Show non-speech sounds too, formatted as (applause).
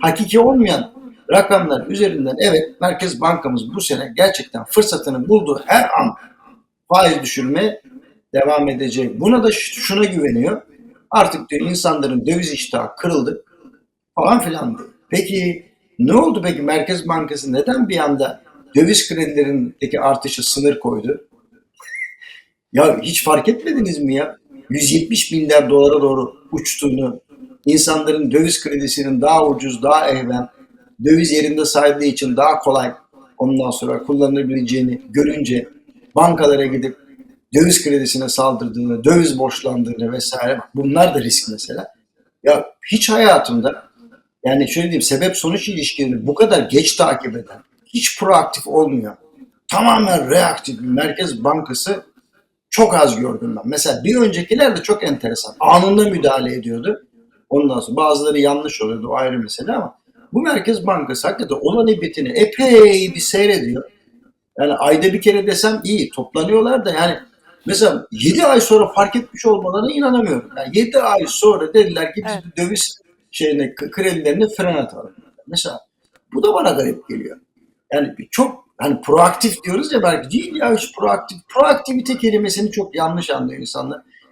hakiki olmayan rakamlar üzerinden evet Merkez Bankamız bu sene gerçekten fırsatını bulduğu her an faiz düşürmeye devam edecek. Buna da şuna güveniyor. Artık diyor insanların döviz iştahı kırıldı falan filan diyor. Peki ne oldu peki Merkez Bankası neden bir anda döviz kredilerindeki artışı sınır koydu? (laughs) Ya hiç fark etmediniz mi ya? 170 milyar dolara doğru uçtuğunu, insanların döviz kredisinin daha ucuz, daha ehven, döviz yerinde saydığı için daha kolay ondan sonra kullanılabileceğini görünce bankalara gidip döviz kredisine saldırdığını, döviz borçlandığını vesaire bunlar da risk mesela. Ya hiç hayatımda yani şöyle diyeyim sebep sonuç ilişkilerini bu kadar geç takip eden, hiç proaktif olmuyor. Tamamen reaktif bir Merkez Bankası çok az gördüm ben. Mesela bir öncekiler de çok enteresan. Anında müdahale ediyordu. Ondan sonra bazıları yanlış oluyordu o ayrı mesele ama bu Merkez Bankası hakikaten olan bitini epey bir seyrediyor. Yani ayda bir kere desem iyi toplanıyorlar da yani mesela 7 ay sonra fark etmiş olmalarına inanamıyorum. Yani 7 ay sonra dediler ki biz Evet. döviz şeyine k- kredilerine fren atalım. Mesela bu da bana garip geliyor. Yani bir çok hani proaktif diyoruz ya belki değil ya hiç proaktif. Proaktivite kelimesini çok yanlış anlıyor insanlar.